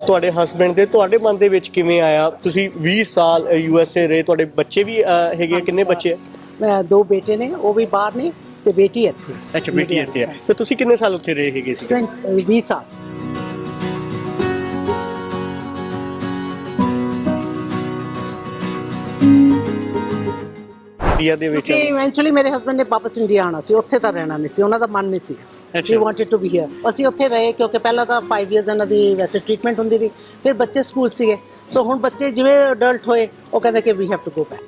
ਤੁਹਾਡੇ ਹਸਬੰਡ ਦੇ ਤੁਹਾਡੇ ਮਨ ਦੇ ਵਿੱਚ ਕਿਵੇਂ ਆਇਆ? ਤੁਸੀਂ 20 ਸਾਲ ਯੂ ਐਸ ਏ ਰਹੇ ਤੁਹਾਡੇ ਬੱਚੇ ਵੀ ਅਹ, ਹੈਗੇ ਆ? ਕਿੰਨੇ ਬੱਚੇ ਆ? ਮੈਂ ਦੋ ਬੇਟੇ ਨੇ ਉਹ ਵੀ ਬਾਹਰ ਨੇ ਤੇ ਬੇਟੀ ਇੱਥੇ ਅੱਛਾ ਬੇਟੀ ਇੱਥੇ ਹੈ। ਤੇ ਤੁਸੀਂ ਕਿੰਨੇ ਸਾਲ ਉੱਥੇ ਰਹੇ ਹੈਗੇ ਸੀ 20 ਸਾਲ। ਇੰਡੀਆ ਦੇ ਵਿੱਚ ਕਿ ਇਵੈਂਚੁਅਲੀ ਮੇਰੇ ਹਸਬੰਡ ਨੇ ਵਾਪਸ ਇੰਡੀਆ ਆਣਾ ਸੀ ਉੱਥੇ ਤਾਂ ਰਹਿਣਾ ਨਹੀਂ ਸੀ ਉਹਨਾਂ ਦਾ ਮਨ ਨਹੀਂ ਸੀ ਅੱਛਾ। ਵਾਂਟਡ ਟੂ ਬੀ ਹੇਅਰ ਅਸੀਂ ਉੱਥੇ ਰਹੇ ਕਿਉਂਕਿ ਪਹਿਲਾਂ ਤਾਂ 5 ਇਅਰਸ ਇਹਨਾਂ ਦੀ ਵੈਸੇ ਟ੍ਰੀਟਮੈਂਟ ਹੁੰਦੀ ਰਹੀ। ਫਿਰ ਬੱਚੇ ਸਕੂਲ ਸੀਗੇ। ਸੋ ਹੁਣ ਬੱਚੇ ਜਿਵੇਂ ਅਡਲਟ ਹੋਏ, ਉਹ ਕਹਿੰਦੇ ਕਿ we have to go back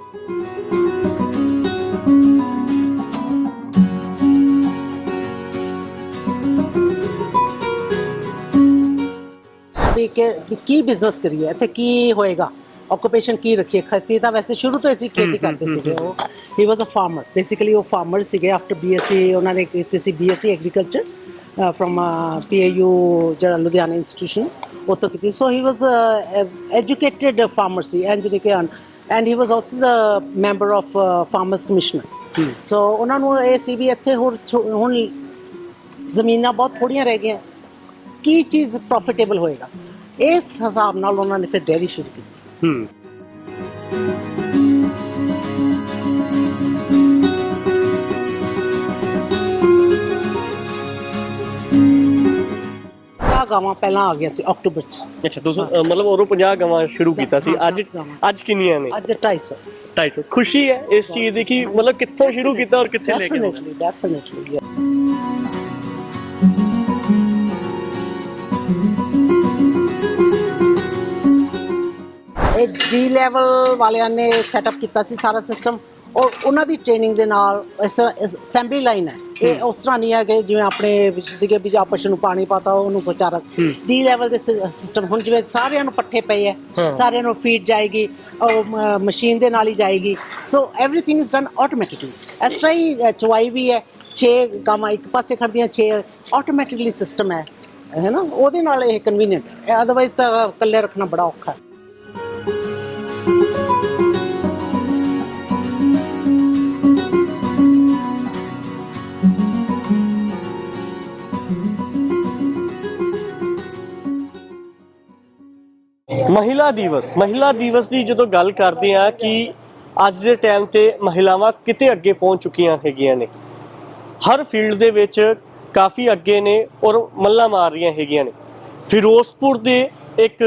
ਵੀ ਕਿ ਕੀ ਬਿਜ਼ਨਸ ਕਰੀਏ? ਇੱਥੇ ਕੀ ਹੋਏਗਾ? ਆਕੂਪੇਸ਼ਨ ਕੀ ਰੱਖੀਏ ਖੇਤੀ ਤਾਂ ਵੈਸੇ ਸ਼ੁਰੂ ਤੋਂ ਅਸੀਂ ਖੇਤੀ ਕਰਦੇ ਸੀਗੇ ਉਹ he was a farmer basically ਉਹ ਫਾਰਮਰ ਸੀਗੇ ਆਫਟਰ ਬੀਐਸਸੀ ਉਹਨਾਂ ਨੇ ਕੀਤੀ ਸੀ ਬੀਐਸਸੀ ਐਗਰੀਕਲਚਰ ਫਰਮ ਪੀਏਯੂ ਜਿਹੜਾ ਲੁਧਿਆਣਾ ਇੰਸਟੀਟਿਊਸ਼ਨ ਉਹ ਤੋਂ ਕੀਤੀ so he was educated farmer C engineer and he was also the member of farmers commissioner so ਉਹਨਾਂ ਨੂੰ ਇਹ ਸੀ ਵੀ ਇੱਥੇ ਛੋ- ਹੁਣ ਜ਼ਮੀਨਾਂ ਬਹੁਤ ਥੋੜੀਆਂ ਰਹਿ ਗਈਆਂ ਕੀ ਚੀਜ਼ ਪ੍ਰੋਫਿਟੇਬਲ ਹੋਏਗਾ ਇਸ ਹਿਸਾਬ ਨਾਲ ਉਹਨਾਂ ਨੇ ਫਿਰ ਡੇਅਰੀ ਸ਼ੁਰੂ ਕੀਤੀ ਹੂੰ। ਆ ਗਾਵਾਂ ਪਹਿਲਾਂ ਆ ਗਿਆ ਸੀ ਅਕਤੂਬਰ ਚ। ਅੱਛਾ ਤੁਸੀਂ ਅਹ, ਮਤਲਬ ਉਦੋਂ 50 ਗਵਾਂ ਸ਼ੁਰੂ ਕੀਤਾ ਸੀ। ਅੱਜ ਦਸ ਗਾਵਾਂ। ਅੱਜ ਕਿੰਨੀਆਂ ਨੇ? ਅੱਜ 250 250 ਖੁਸ਼ੀ ਹੈ ਇਸ ਚੀਜ਼ ਦੀ ਕਿ ਮਤਲਬ ਕਿੱਥੋਂ ਸ਼ੁਰੂ ਕੀਤਾ ਔਰ ਕਿੱਥੇ ਲੈ ਕੇ ਆਉਣਾ ਡੈਫੀਨਿਟਲੀ ਡੈਫੀਨਿਟਲੀ ਇਹ ਜੀ ਲੈਵਲ ਵਾਲਿਆਂ ਨੇ ਸੈਟਅਪ ਕੀਤਾ ਸੀ ਸਾਰਾ ਸਿਸਟਮ ਔਰ ਉਹਨਾਂ ਦੀ ਟ੍ਰੇਨਿੰਗ ਦੇ ਨਾਲ ਇਸ ਤਰ੍ਹਾਂ ਅਸੈਂਬਲੀ ਲਾਈਨ ਹੈ। ਇਹ ਉਸ ਤਰ੍ਹਾਂ ਨਹੀਂ ਹੈ ਕਿ ਜਿਵੇਂ ਆਪਣੇ ਵਿੱਚ ਸੀਗੇ ਵੀ ਜਾਂ ਪਸ਼ੂ ਨੂੰ ਪਾਣੀ ਪਾਤਾ ਉਹਨੂੰ ਵਿਚਾਰਾ ਡੀ ਲੈਵਲ ਦੇ ਸਿਸਟਮ ਹੁਣ ਜਿਵੇਂ ਸਾਰਿਆਂ ਨੂੰ ਪੱਠੇ ਪਏ ਹੈ ਸਾਰਿਆਂ ਨੂੰ ਫੀਡ ਜਾਏਗੀ ਔਰ ਮਸ਼ੀਨ ਦੇ ਨਾਲ ਹੀ ਜਾਏਗੀ। So everything is done automatically ਇਸ ਤਰ੍ਹਾਂ ਹੀ ਚਵਾਈ ਵੀ ਹੈ 6 ਗਾਮਾ ਇੱਕ ਪਾਸੇ ਖੜਦੀਆਂ 6 ਆਟੋਮੈਟਿਕਲੀ ਸਿਸਟਮ ਹੈ ਹੈ ਨਾ? ਉਹਦੇ ਨਾਲ ਇਹ ਕਨਵੀਨੀਅੰਟ ਹੈ। ਅਦਰਵਾਈਜ਼ ਤਾਂ ਇਕੱਲੇ ਰੱਖਣਾ ਬੜਾ ਔਖਾ ਹੈ। ਮਹਿਲਾ ਦਿਵਸ। ਮਹਿਲਾ ਦਿਵਸ ਦੀ ਜਦੋਂ ਗੱਲ ਕਰਦੇ ਆ ਕਿ ਅੱਜ ਦੇ ਟਾਈਮ ਤੇ ਮਹਿਲਾਵਾਂ ਕਿਤੇ ਅੱਗੇ ਪਹੁੰਚ ਚੁੱਕੀਆਂ ਹੈਗੀਆਂ ਨੇ। ਹਰ ਫੀਲਡ ਦੇ ਵਿੱਚ ਕਾਫੀ ਅੱਗੇ ਨੇ ਔਰ ਮੱਲਾ ਮਾਰ ਰਹੀਆਂ ਹੈਗੀਆਂ ਨੇ। ਫਿਰੋਜ਼ਪੁਰ ਦੇ ਇੱਕ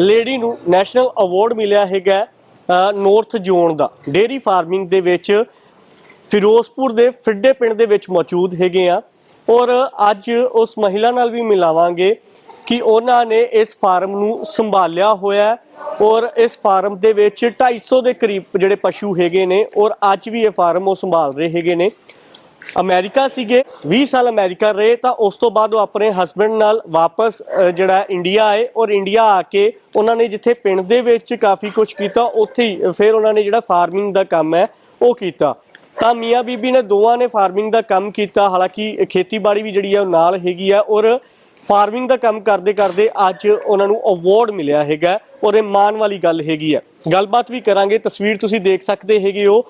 ਲੇਡੀ ਨੂੰ ਨੈਸ਼ਨਲ ਅਵਾਰਡ ਮਿਲਿਆ ਹੈਗਾ ਨਾਰਥ ਜ਼ੋਨ ਦਾ। ਡੇਰੀ ਫਾਰਮਿੰਗ ਦੇ ਵਿੱਚ ਫਿਰੋਜ਼ਪੁਰ ਦੇ ਫਿੱਡੇ ਪਿੰਡ ਦੇ ਵਿੱਚ ਮੌਜੂਦ ਹੈਗੇ ਆ। ਔਰ ਅੱਜ ਉਸ ਮਹਿਲਾ ਨਾਲ ਵੀ ਮਿਲਾਵਾਂਗੇ। ਕਿ ਉਹਨਾਂ ਨੇ ਇਸ ਫਾਰਮ ਨੂੰ ਸੰਭਾਲਿਆ ਹੋਇਆ ਔਰ ਇਸ ਫਾਰਮ ਦੇ ਵਿੱਚ 250 ਦੇ ਕਰੀਬ ਜਿਹੜੇ ਪਸ਼ੂ ਹੈਗੇ ਨੇ ਔਰ ਅੱਜ ਵੀ ਇਹ ਫਾਰਮ ਉਹ ਸੰਭਾਲ ਰਹੇ ਹੈਗੇ ਨੇ। ਅਮਰੀਕਾ ਸੀਗੇ 20 ਸਾਲ ਅਮਰੀਕਾ ਰਹੇ ਤਾਂ ਉਸ ਤੋਂ ਬਾਅਦ ਉਹ ਆਪਣੇ ਹਸਬੰਡ ਨਾਲ ਵਾਪਸ ਜਿਹੜਾ ਇੰਡੀਆ ਆਏ ਔਰ ਇੰਡੀਆ ਆ ਕੇ ਉਹਨਾਂ ਨੇ ਜਿੱਥੇ ਪਿੰਡ ਦੇ ਵਿੱਚ ਕਾਫੀ ਕੁਝ ਕੀਤਾ, ਉੱਥੇ ਹੀ ਫਿਰ ਉਹਨਾਂ ਨੇ ਜਿਹੜਾ ਫਾਰਮਿੰਗ ਦਾ ਕੰਮ ਹੈ ਉਹ ਕੀਤਾ। ਤਾਂ ਮੀਆਂ ਬੀਬੀ ਨੇ ਦੋਵਾਂ ਨੇ ਫਾਰਮਿੰਗ ਦਾ ਕੰਮ ਕੀਤਾ, ਹਾਲਾਂਕਿ ਖੇਤੀਬਾੜੀ ਵੀ ਜਿਹੜੀ ਹੈ ਉਹ ਨਾਲ ਹੈਗੀ ਆ ਔਰ ਫਾਰਮਿੰਗ ਦਾ ਕੰਮ ਕਰਦੇ ਕਰਦੇ ਅੱਜ ਉਹਨਾਂ ਨੂੰ ਅਵਾਰਡ ਮਿਲਿਆ ਹੈਗਾ ਔਰ ਇਹ ਮਾਣ ਵਾਲੀ ਗੱਲ ਹੈਗੀ ਹੈ। ਗੱਲਬਾਤ ਵੀ ਕਰਾਂਗੇ। ਤਸਵੀਰ ਤੁਸੀਂ ਦੇਖ ਸਕਦੇ ਹੈਗੇ ਹੋ।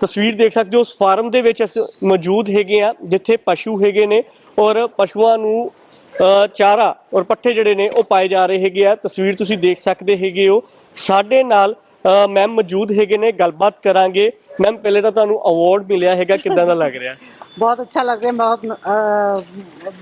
ਤਸਵੀਰ ਦੇਖ ਸਕਦੇ ਹੋ। ਉਸ ਫਾਰਮ ਦੇ ਵਿੱਚ ਅਸੀਂ ਮੌਜੂਦ ਹੈਗੇ ਆ ਜਿੱਥੇ ਪਸ਼ੂ ਹੈਗੇ ਨੇ ਔਰ ਪਸ਼ੂਆਂ ਨੂੰ ਚਾਰਾ ਔਰ ਪੱਠੇ ਜਿਹੜੇ ਨੇ ਉਹ ਪਾਏ ਜਾ ਰਹੇ ਹੈਗੇ ਆ। ਤਸਵੀਰ ਤੁਸੀਂ ਦੇਖ ਸਕਦੇ ਹੈਗੇ ਹੋ। ਸਾਡੇ ਨਾਲ ਮੈਮ ਮੌਜੂਦ ਹੈਗੇ ਨੇ ਗੱਲਬਾਤ ਕਰਾਂਗੇ। ਮੈਮ ਪਹਿਲੇ ਤਾਂ ਤੁਹਾਨੂੰ ਅਵਾਰਡ ਮਿਲਿਆ ਹੈਗਾ ਕਿਦਾਂ ਦਾ ਲੱਗ ਰਿਹਾ? ਬਹੁਤ ਅੱਛਾ ਲੱਗ ਰਿਹਾ ਬਹੁਤ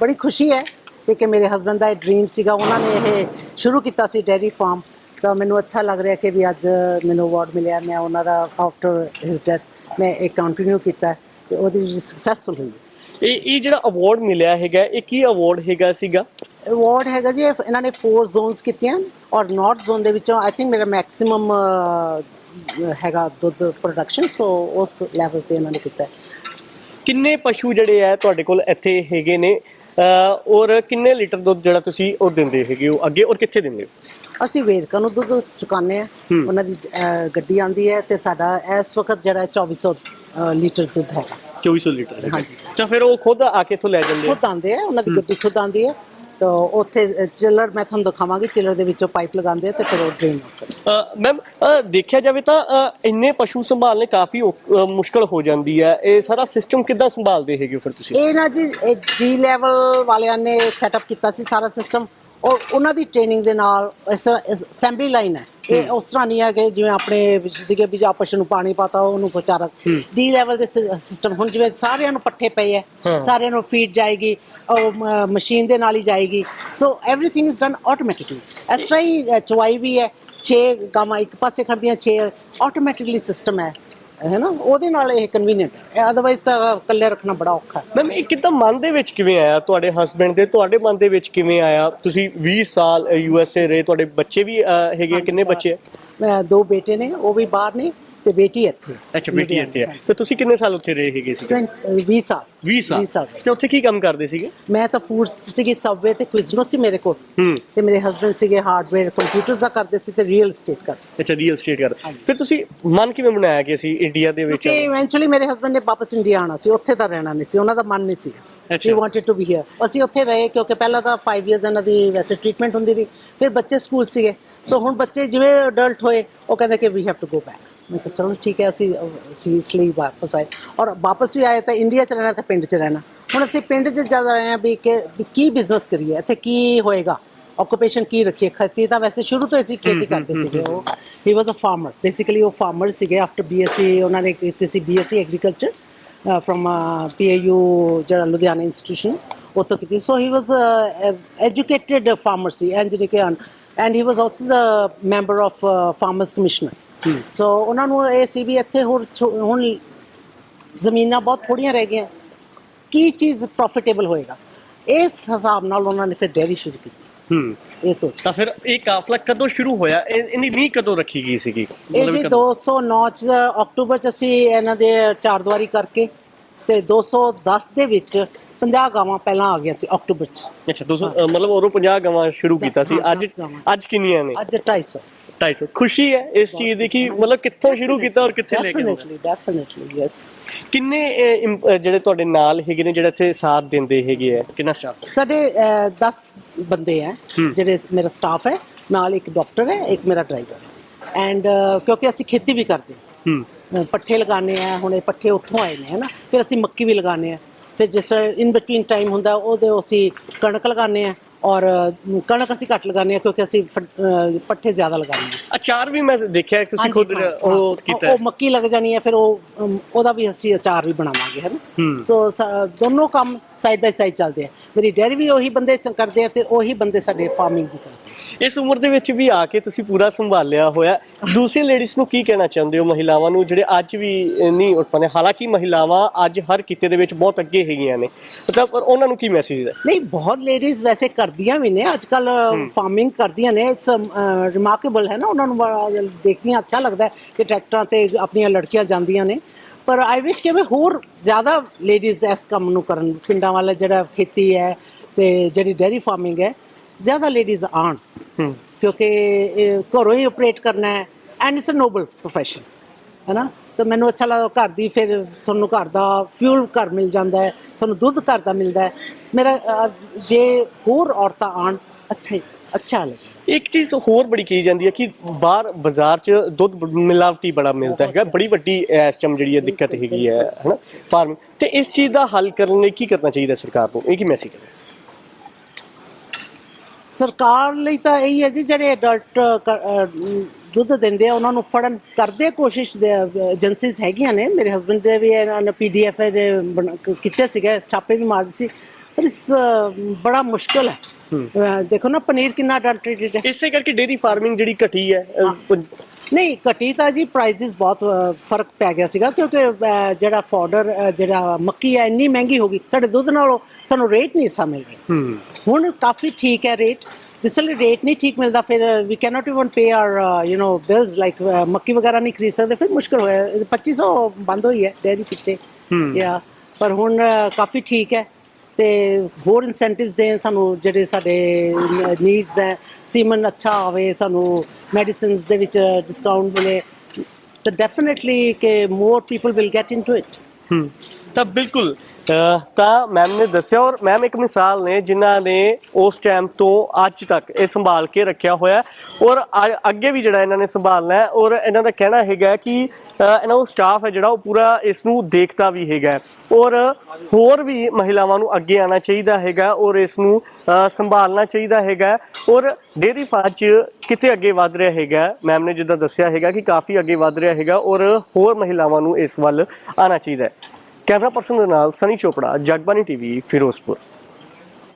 ਬੜੀ ਖੁਸ਼ੀ ਹੈ ਕਿ ਕਿ ਮੇਰੇ ਹਸਬੰਡ ਦਾ ਇਹ ਡ੍ਰੀਮ ਸੀਗਾ। ਉਹਨਾਂ ਨੇ ਇਹ ਸ਼ੁਰੂ ਕੀਤਾ ਸੀ ਡੈਰੀ ਫਾਰਮ ਤਾਂ ਮੈਨੂੰ ਅੱਛਾ ਲੱਗ ਰਿਹਾ ਕਿ ਵੀ ਅੱਜ ਮੈਨੂੰ ਅਵਾਰਡ ਮਿਲਿਆ। ਮੈਂ ਉਹਨਾਂ ਦਾ ਆਫਟਰ ਹਿਸ ਡੈਥ ਮੈਂ ਇਹ ਕੰਟੀਨਿਊ ਕੀਤਾ ਤੇ ਉਹਦੀ ਸਕਸੈਸਫੁਲ ਹੋਈ। ਇਹ ਇਹ ਜਿਹੜਾ ਅਵਾਰਡ ਮਿਲਿਆ ਹੈਗਾ ਇਹ ਕੀ ਅਵਾਰਡ ਹੈਗਾ ਸੀਗਾ? ਅਵਾਰਡ ਹੈਗਾ ਜੀ ਇਹ- ਇਹਨਾਂ ਨੇ 4 ਜ਼ੋਨਸ ਕੀਤੀਆਂ ਔਰ ਨਾਰਥ ਜ਼ੋਨ ਦੇ ਵਿੱਚੋਂ ਆਈ ਥਿੰਕ ਮੇਰਾ ਮੈਕਸਿਮਮ ਹੈਗਾ ਦੁੱਧ ਪ੍ਰੋਡਕਸ਼ਨ ਸੋ ਉਸ ਲੈਵਲ ਤੇ ਇਹਨਾਂ ਨੇ ਕੀਤਾ। ਹੈ। ਕਿੰਨੇ ਪਸ਼ੂ ਜਿਹੜੇ ਆ ਤੁਹਾਡੇ ਕੋਲ ਇੱਥੇ ਹੈਗੇ ਨੇ? ਅਹ ਔਰ ਕਿੰਨੇ ਲੀਟਰ ਦੁੱਧ ਜਿਹੜਾ ਤੁਸੀਂ ਉਹ ਦਿੰਦੇ ਹੈਗੇ ਹੋ? ਅੱਗੇ ਔਰ ਕਿੱਥੇ ਦਿੰਦੇ ਹੋ? ਅਸੀਂ ਵੇਰਕਾ ਨੂੰ ਦੁੱਧ ਚੁਕਾਉਂਦੇ ਆ ਉਹਨਾਂ ਦੀ ਅਹ, ਗੱਡੀ ਆਂਦੀ ਹੈ ਤੇ ਸਾਡਾ ਇਸ ਵਕਤ ਜਿਹੜਾ ਹੈ 2400 ਅਹ, ਲੀਟਰ ਦੁੱਧ ਹੈਗਾ। 2400 ਲੀਟਰ। ਹਾਂਜੀ। ਤਾਂ ਫਿਰ ਉਹ ਖੁਦ ਆ ਕੇ ਇੱਥੋਂ ਲੈ ਜਾਂਦੇ ਆ? ਖੁਦ ਆਂਦੇ ਆ ਉਹਨਾਂ ਦੀ ਗੱਡੀ ਖੁਦ ਆਂਦੀ ਹੈ। ਤਾਂ ਉੱਥੇ ਚਿਲਰ ਮੈਂ ਤੁਹਾਨੂੰ ਦਿਖਾਵਾਂਗੀ ਚਿਲਰ ਦੇ ਵਿੱਚੋਂ ਪਾਈਪ ਲਗਾਉਂਦੇ ਆ ਤੇ ਫਿਰ ਉਹ ਡਰੇਨ ਮੈਮ ਦੇਖਿਆ ਜਾਵੇ ਤਾਂ ਇੰਨੇ ਪਸ਼ੂ ਸੰਭਾਲਨੇ ਕਾਫੀ ਔਖ- ਅਹ, ਮੁਸ਼ਕਲ ਹੋ ਜਾਂਦੀ ਹੈ। ਇਹ ਸਾਰਾ ਸਿਸਟਮ ਕਿੱਦਾਂ ਸੰਭਾਲਦੇ ਹੈਗੇ ਹੋ ਫਿਰ ਤੁਸੀਂ? ਇਹ ਨਾ ਜੀ ਡੀ ਲੈਵਲ ਵਾਲਿਆਂ ਨੇ ਸੈਟਅਪ ਕੀਤਾ ਸੀ ਸਾਰਾ ਸਿਸਟਮ ਔਰ ਉਹਨਾਂ ਦੀ ਟ੍ਰੇਨਿੰਗ ਦੇ ਨਾਲ ਇਸ ਤਰ੍ਹਾਂ ਅਸੈਂਬਲੀ ਲਾਈਨ ਹੈ। ਇਹ ਉਸ ਤਰ੍ਹਾਂ ਨਹੀਂ ਹੈ ਕਿ ਜਿਵੇਂ ਆਪਣੇ ਸੀਗੇ ਵੀ ਜੇ ਆਪਸ ਨੂੰ ਪਾਣੀ ਪਾਤਾ ਉਹਨੂੰ ਵਿਚਾਰਾ ਡੀ ਲੈਵਲ ਦੇ ਸਿਸਟਮ ਹੁਣ ਜਿਵੇਂ ਸਾਰਿਆਂ ਨੂੰ ਪੱਠੇ ਪਏ ਹੈ। ਸਾਰਿਆਂ ਨੂੰ ਫੀਡ ਜਾਏਗੀ ਉਹ ਮਸ਼ੀਨ ਦੇ ਨਾਲ ਹੀ ਜਾਏਗੀ। So everything is done automatically ਇਸ ਤਰ੍ਹਾਂ ਹੀ ਚਵਾਈ ਵੀ ਹੈ 6 ਗਾਮਾ ਇੱਕ ਪਾਸੇ ਖੜਦੀਆਂ 6 ਆਟੋਮੈਟਿਕਲੀ ਸਿਸਟਮ ਹੈ ਹੈ ਨਾ? ਉਹਦੇ ਨਾਲ ਇਹ ਕਨਵੀਨੀਅੰਟ ਹੈ। ਅਦਰਵਾਈਜ਼ ਤਾਂ ਇਕੱਲੇ ਰੱਖਣਾ ਬੜਾ ਔਖਾ ਹੈ। ਮੈਮ ਇਹ ਕਿੱਦਾਂ ਮਨ ਦੇ ਵਿੱਚ ਕਿਵੇਂ ਆਇਆ? ਤੁਹਾਡੇ ਹਸਬੰਡ ਦੇ ਤੁਹਾਡੇ ਮਨ ਦੇ ਵਿੱਚ ਕਿਵੇਂ ਆਇਆ? ਤੁਸੀਂ 20 ਸਾਲ ਯੂ ਐਸ ਏ ਰਹੇ ਤੁਹਾਡੇ ਬੱਚੇ ਵੀ ਅਹ, ਹੈਗੇ ਆ? ਕਿੰਨੇ ਬੱਚੇ ਆ? ਮੈਂ ਦੋ ਬੇਟੇ ਨੇ ਉਹ ਵੀ ਬਾਹਰ ਨੇ। ਤੇ ਬੇਟੀ ਇੱਥੇ। ਅੱਛਾ ਬੇਟੀ ਇੱਥੇ ਆ। ਤੇ ਤੁਸੀਂ ਕਿੰਨੇ ਸਾਲ ਉੱਥੇ ਰਹੇ ਹੈਗੇ ਸੀ 20 ਸਾਲ। 20 ਸਾਲ। 20 ਸਾਲ। ਤੇ ਉੱਥੇ ਕੀ ਕੰਮ ਕਰਦੇ ਸੀਗੇ? ਮੈਂ ਤਾਂ ਫੂਡ ਸੀਗੀ ਸਬਵੇ ਤੇ ਕੁਇਜ਼ਨੋ ਸੀ ਮੇਰੇ ਕੋਲ। ਹੂੰ। ਤੇ ਮੇਰੇ ਹਸਬੰਡ ਸੀਗੇ ਹਾਰਡਵੇਅਰ ਕੰਪਿਊਟਰਸ ਦਾ ਕਰਦੇ ਸੀ ਤੇ ਰੀਅਲ ਏਸਟੇਟ ਕਰਦੇ ਅੱਛਾ ਰੀਅਲ ਸਟੇਟ ਕਰ ਫਿਰ ਤੁਸੀਂ ਮਨ ਕਿਵੇਂ ਬਣਾਇਆ ਕਿ ਅਸੀਂ ਇੰਡੀਆ ਦੇ ਵਿੱਚ ਕਿ ਇਵੈਂਚੁਅਲੀ ਮੇਰੇ ਹਸਬੰਡ ਨੇ ਵਾਪਸ ਇੰਡੀਆ ਆਣਾ ਸੀ। ਉੱਥੇ ਤਾਂ ਰਹਿਣਾ ਨਹੀਂ ਸੀ। ਉਹਨਾਂ ਦਾ ਮਨ ਨਹੀਂ ਸੀ। He wanted to be here ਅਸੀਂ ਉੱਥੇ ਰਹੇ ਕਿਉਂਕਿ ਪਹਿਲਾਂ ਤਾਂ 5 ਇਅਰਸ ਇਹਨਾਂ ਦੀ ਵੈਸੇ ਟ੍ਰੀਟਮੈਂਟ ਹੁੰਦੀ ਰਹੀ। ਫਿਰ ਬੱਚੇ ਸਕੂਲ ਸੀਗੇ। ਸੋ ਹੁਣ ਬੱਚੇ ਜਿਵੇਂ ਅਡਲਟ ਹੋਏ ਉਹ ਕਹਿੰਦੇ ਕਿ we have to go back ਮੈਂ ਕਿਹਾ ਚਲੋ ਠੀਕ ਹੈ ਅਸੀਂ ਲਈ ਵਾਪਸ ਆਏ। ਔਰ ਵਾਪਸ ਵੀ ਆਏ ਤਾਂ ਇੰਡੀਆ ਚ ਰਹਿਣਾ ਤਾਂ ਪਿੰਡ ਚ ਰਹਿਣਾ। ਹੁਣ ਅਸੀਂ ਪਿੰਡ ਚ ਜ਼ਿਆਦਾ ਰਹੇ ਹਾਂ ਵੀ ਕਿ ਵੀ ਕੀ ਬਿਜ਼ਨਸ ਕਰੀਏ ਇੱਥੇ ਕੀ ਹੋਏਗਾ? ਆਕੂਪੇਸ਼ਨ ਕੀ ਰੱਖੀਏ? ਖੇਤੀ ਤਾਂ ਵੈਸੇ ਸ਼ੁਰੂ ਤੋਂ ਅਸੀਂ ਖੇਤੀ ਕਰਦੇ ਸੀਗੇ ਉਹ। He. Was a farmer basically ਉਹ ਫਾਰਮਰ ਸੀਗੇ ਆਫਟਰ ਬੀਐਸਸੀ ਉਹਨਾਂ ਨੇ ਕੀਤੀ ਸੀ ਬੀਐਸਸੀ ਐਗਰੀਕਲਚਰ ਫਰਮ ਪੀਏਯੂ ਜਿਹੜਾ ਲੁਧਿਆਣਾ ਇੰਸਟੀਟਿਊਸ਼ਨ ਉੱਥੋਂ ਕੀਤੀ। So he was educated farmer C and ਕਿ and he was also the member of farmers commissioner so ਉਹਨਾਂ ਨੂੰ ਇਹ ਸੀ ਵੀ ਇੱਥੇ ਛੋ- ਹੁਣ ਜ਼ਮੀਨਾਂ ਬਹੁਤ ਥੋੜੀਆਂ ਰਹਿ ਗਈਆਂ। ਕੀ ਚੀਜ਼ ਪ੍ਰੋਫਿਟੇਬਲ ਹੋਏਗਾ? ਇਸ ਹਿਸਾਬ ਨਾਲ ਉਹਨਾਂ ਨੇ ਫਿਰ ਡੇਅਰੀ ਸ਼ੁਰੂ ਕੀਤੀ। ਹੂੰ। ਇਹ ਸੋਚ। ਤਾਂ ਫਿਰ ਇਹ ਕਾਫਲਾ ਕਦੋਂ ਸ਼ੁਰੂ ਹੋਇਆ? ਇਹ- ਇਹਦੀ ਨੀਂਹ ਕਦੋਂ ਰੱਖੀ ਗਈ ਸੀਗੀ? ਇਹ ਜੀ 209 ਚ ਅਕਤੂਬਰ ਚ ਅਸੀਂ ਇਹਨਾਂ ਦੇ ਚਾਰ ਦੀਵਾਰੀ ਕਰਕੇ ਤੇ 210 ਦੇ ਵਿੱਚ 50 ਗਾਵਾਂ ਪਹਿਲਾਂ ਆ ਗਈਆਂ ਸੀ ਅਕਤੂਬਰ ਚ। ਅੱਛਾ 200 ਅ, ਮਤਲਬ ਉਦੋਂ 50 ਗਾਵਾਂ ਸ਼ੁਰੂ ਕੀਤਾ ਸੀ। ਹਾਂ, ਅੱਜ ਗਾਵਾਂ। ਅੱਜ ਕਿੰਨੀਆਂ ਨੇ? ਅੱਜ 250 250 ਖੁਸ਼ੀ ਹੈ ਇਸ ਚੀਜ਼ ਦੀ ਕਿ ਮਤਲਬ ਕਿੱਥੋਂ ਸ਼ੁਰੂ ਕੀਤਾ ਔਰ ਕਿੱਥੇ ਲੈ ਕੇ ਆਉਣਾ ਡੈਫੀਨਿਟਲੀ ਡੈਫੀਨਿਟਲੀ ਯੈਸ ਕਿੰਨੇ ਇਹ, ਜਿਹੜੇ ਤੁਹਾਡੇ ਨਾਲ ਹੈਗੇ ਨੇ ਜਿਹੜੇ ਇੱਥੇ ਸਾਥ ਦਿੰਦੇ ਹੈਗੇ ਆ ਕਿੰਨਾ ਸਟਾਫ ਸਾਡੇ 10 ਬੰਦੇ ਹੈ ਹੂੰ। ਜਿਹੜੇ ਮੇਰਾ ਸਟਾਫ ਹੈ ਨਾਲ ਇੱਕ ਡਾਕਟਰ ਹੈ ਇੱਕ ਮੇਰਾ ਡਰਾਈਵਰ ਐਂਡ ਕਿਉਂਕਿ ਅਸੀਂ ਖੇਤੀ ਵੀ ਕਰਦੇ ਹਾਂ। ਹੂੰ। ਪੱਠੇ ਲਗਾਉਂਦੇ ਆ ਹੁਣ ਇਹ ਪੱਠੇ ਉੱਥੋਂ ਆਏ ਨੇ ਹਨਾ? ਫਿਰ ਅਸੀਂ ਮੱਕੀ ਵੀ ਲਗਾਉਂਦੇ ਆ। ਫਿਰ ਜਿਸ ਇਨ ਬਿਟਵੀਨ ਟਾਈਮ ਹੁੰਦਾ ਉਹਦੇ ਅਸੀਂ ਕਣਕ ਲਗਾਉਂਦੇ ਆ। ਔਰ ਕਣਕ ਅਸੀਂ ਘੱਟ ਲਗਾਉਂਦੇ ਆ ਕਿਉਂਕਿ ਅਸੀਂ ਪੱਠੇ ਜ਼ਿਆਦਾ ਲਗਾਉਂਦੇ ਆ ਅਚਾਰ ਵੀ ਮੈਂ ਦੇਖਿਆ ਤੁਸੀਂ ਖੁਦ ਉਹ। ਕੀਤਾ। ਉਹ ਮੱਕੀ ਲੱਗ ਜਾਣੀ ਹੈ ਫਿਰ ਉਹ ਉਹਦਾ ਵੀ ਅਸੀਂ ਅਚਾਰ ਵੀ ਬਣਾਵਾਂਗੇ ਹੈ। ਨਾ? ਸੋ ਦੋਨੋਂ ਕੰਮ ਸਾਈਡ ਬਾਈ ਸਾਈਡ ਚੱਲਦੇ ਆ। ਮੇਰੀ ਡੈਰੀ ਵੀ ਉਹੀ ਬੰਦੇ ਕਰਦੇ ਆ ਤੇ ਉਹੀ ਬੰਦੇ ਸਾਡੇ ਫਾਰਮਿੰਗ ਵੀ ਕਰਦੇ ਇਸ ਉਮਰ ਦੇ ਵਿੱਚ ਵੀ ਆ ਕੇ ਤੁਸੀਂ ਪੂਰਾ ਸੰਭਾਲਿਆ ਹੋਇਆ। ਦੂਸਰੀ ਲੇਡੀਜ਼ ਨੂੰ ਕੀ ਕਹਿਣਾ ਚਾਹੁੰਦੇ ਹੋ ਮਹਿਲਾਵਾਂ ਨੂੰ ਜਿਹੜੇ ਅੱਜ ਵੀ ਨਹੀਂ ਉੱਠ ਪਾਉਂਦੇ? ਹਾਲਾਂਕਿ ਮਹਿਲਾਵਾਂ ਅੱਜ ਹਰ ਕਿਤੇ ਦੇ ਵਿੱਚ ਬਹੁਤ ਅੱਗੇ ਹੈਗੀਆਂ ਨੇ। ਮਤਲਬ ਪਰ ਉਹਨਾਂ ਨੂੰ ਕੀ ਮੈਸੇਜ ਹੈ ਨਹੀਂ ਬਹੁਤ ਲੇਡੀਜ਼ ਵੈਸੇ ਕਰਦੀਆਂ ਵੀ ਨੇ। ਅੱਜ ਕੱਲ ਫਾਰਮਿੰਗ ਕਰਦੀਆਂ ਨੇ। ਇਟਸ ਰਿਮਾਰਕੇਬਲ ਹੈ ਨਾ। ਉਹਨਾਂ ਨੂੰ ਬੜਾ ਦੇਖਦੀਆਂ ਅੱਛਾ ਲੱਗਦਾ ਹੈ ਕਿ ਟਰੈਕਟਰਾਂ ਤੇ ਆਪਣੀਆਂ ਲੜਕੀਆਂ ਜਾਂਦੀਆਂ ਨੇ। ਪਰ ਆਈ ਵਿਸ਼ ਕਿ ਵੀ ਹੋਰ ਜ਼ਿਆਦਾ ਲੇਡੀਜ਼ ਇਸ ਕੰਮ ਨੂੰ ਕਰਨ। ਪਿੰਡਾਂ ਵਾਲਾ ਜਿਹੜਾ ਖੇਤੀ ਹੈ ਤੇ ਜਿਹੜੀ ਡੇਅਰੀ ਫਾਰਮਿੰਗ ਹੈ ਜ਼ਿਆਦਾ ਲੇਡੀਜ਼ ਆਣ ਕਿਉਂਕਿ ਘਰੋਂ ਹੀ ਆਪਰੇਟ ਕਰਨਾ ਹੈ। And it's a noble profession ਹੈ ਨਾ? ਤਾਂ ਮੈਨੂੰ ਅੱਛਾ ਲੱਗਦਾ ਘਰ ਦੀ ਫਿਰ ਤੁਹਾਨੂੰ ਘਰ ਦਾ ਫਿਊਲ ਘਰ ਮਿਲ ਜਾਂਦਾ ਹੈ ਤੁਹਾਨੂੰ ਦੁੱਧ ਘਰ ਦਾ ਮਿਲਦਾ ਹੈ। ਮੇਰਾ ਜੇ ਹੋਰ ਔਰਤਾਂ ਆਣ ਅੱਛਾ ਅੱਛਾ ਲੱਗੇ। ਇੱਕ ਚੀਜ਼ ਹੋਰ ਬੜੀ ਕਹੀ ਜਾਂਦੀ ਹੈ ਕਿ ਬਾਹਰ ਬਾਜ਼ਾਰ 'ਚ ਦੁੱਧ ਮਿਲਾਵਟੀ ਬੜਾ ਮਿਲਦਾ ਹੈਗਾ ਬੜੀ ਵੱਡੀ ਇਸ ਟਾਈਮ ਜਿਹੜੀ ਹੈ ਦਿੱਕਤ ਹੈਗੀ ਹੈ ਹਨਾ? ਫਾਰਮ ਤੇ ਇਸ ਚੀਜ਼ ਦਾ ਹੱਲ ਕਰਨ ਲਈ ਕੀ ਕਰਨਾ ਚਾਹੀਦਾ ਸਰਕਾਰ ਨੂੰ? ਇਹ ਕੀ ਮੈਸੇਜ ਹੈ? ਸਰਕਾਰ ਲਈ ਤਾਂ ਇਹੀ ਹੈ ਜੀ ਜਿਹੜੇ ਅਡਲਟ ਦੁੱਧ ਦਿੰਦੇ ਆ ਉਹਨਾਂ ਨੂੰ ਫੜਨ ਕਰਦੇ ਕੋਸ਼ਿਸ਼ ਏਜੰਸੀਜ਼ ਹੈਗੀਆਂ ਨੇ ਮੇਰੇ ਹਸਬੰਡ ਦੇ ਵੀ ਇਹਨਾਂ ਨੇ ਪੀਡੀਐਫ ਦੇ ਕੀਤੇ ਸੀਗੇ ਛਾਪੇ ਵੀ ਮਾਰਦੇ ਸੀ ਪਰ ਇਸ ਬੜਾ ਮੁਸ਼ਕਲ ਹੈ। ਦੇਖੋ ਨਾ ਪਨੀਰ ਕਿੰਨਾ ਅਡਲਟਰੇਟਡ ਹੈ ਇਸੇ ਕਰਕੇ ਡੇਰੀ ਫਾਰਮਿੰਗ ਜਿਹੜੀ ਘਟੀ ਹੈ ਨਹੀਂ ਘਟੀ ਤਾਂ ਜੀ ਪ੍ਰਾਈਸਿਸ ਬਹੁਤ ਫ਼ਰਕ ਪੈ ਗਿਆ ਸੀਗਾ ਕਿਉਂਕਿ ਜਿਹੜਾ ਫਾਡਰ ਜਿਹੜਾ ਮੱਕੀ ਹੈ ਇੰਨੀ ਮਹਿੰਗੀ ਹੋ ਗਈ ਸਾਡੇ ਦੁੱਧ ਨਾਲੋਂ ਸਾਨੂੰ ਰੇਟ ਨਹੀਂ ਸਾ ਮਿਲ ਰਿਹਾ ਹੁਣ ਕਾਫੀ ਠੀਕ ਹੈ ਰੇਟ ਜਿਸ ਰੇਟ ਨਹੀਂ ਠੀਕ ਮਿਲਦਾ ਫਿਰ ਵੀ can not even pay are you know bills like ਮੱਕੀ ਵਗੈਰਾ ਨਹੀਂ ਖਰੀਦ ਸਕਦੇ ਫਿਰ ਮੁਸ਼ਕਲ ਹੋਇਆ ਇਹ 2500 ਬੰਦ ਹੋਈ ਹੈ ਡੇਅਰੀ ਪਿੱਛੇ ਯਾ ਪਰ ਹੁਣ ਕਾਫੀ ਠੀਕ ਹੈ ਤੇ ਹੋਰ ਇਨਸੈਂਟਿਵਸ ਦੇ ਸਾਨੂੰ ਜਿਹੜੇ ਸਾਡੇ ਨੀਡਸ ਹੈ ਸੀਮਨ ਅੱਛਾ ਆਵੇ ਸਾਨੂੰ ਮੈਡੀਸਿਨਸ ਦੇ ਵਿੱਚ ਡਿਸਕਾਊਂਟ ਮਿਲੇ ਤਾਂ ਡੈਫੀਨਿਟਲੀ ਕਿ more people will get into it ਤਾਂ ਬਿਲਕੁਲ ਅਹ ਤਾਂ ਮੈਮ ਨੇ ਦੱਸਿਆ ਔਰ ਮੈਮ ਇੱਕ ਮਿਸਾਲ ਨੇ ਜਿਨ੍ਹਾਂ ਨੇ ਉਸ ਟਾਈਮ ਤੋਂ ਅੱਜ ਤੱਕ ਇਹ ਸੰਭਾਲ ਕੇ ਰੱਖਿਆ ਹੋਇਆ ਔਰ ਅੱਗੇ ਵੀ ਜਿਹੜਾ ਇਹਨਾਂ ਨੇ ਸੰਭਾਲਣਾ ਹੈ ਔਰ ਇਹਨਾਂ ਦਾ ਕਹਿਣਾ ਹੈਗਾ ਕਿ ਇਹਨਾਂ ਦਾ ਸਟਾਫ ਹੈ ਜਿਹੜਾ ਉਹ ਪੂਰਾ ਇਸ ਨੂੰ ਦੇਖਦਾ ਵੀ ਹੈਗਾ ਔਰ ਹੋਰ ਵੀ ਮਹਿਲਾਵਾਂ ਨੂੰ ਅੱਗੇ ਆਉਣਾ ਚਾਹੀਦਾ ਹੈਗਾ ਔਰ ਇਸ ਨੂੰ ਸੰਭਾਲਣਾ ਚਾਹੀਦਾ ਹੈਗਾ ਔਰ ਡੇਰੀ ਫਾਰਮ 'ਚ ਕਿਤੇ ਅੱਗੇ ਵਧ ਰਿਹਾ ਹੈਗਾ ਮੈਮ ਨੇ ਜਿੱਦਾਂ ਦੱਸਿਆ ਹੈਗਾ ਕਿ ਕਾਫੀ ਅੱਗੇ ਵਧ ਰਿਹਾ ਹੈਗਾ ਔਰ ਹੋਰ ਮਹਿਲਾਵਾਂ ਨੂੰ ਇਸ ਵੱਲ ਆਉਣਾ ਚਾਹੀਦਾ ਹੈ। ਕੈਮਰਾ ਪਰਸਨ ਦੇ ਨਾਲ ਸਨੀ ਚੋਪੜਾ ਜਗਬਾਨੀ ਟੀਵੀ ਫਿਰੋਜ਼ਪੁਰ।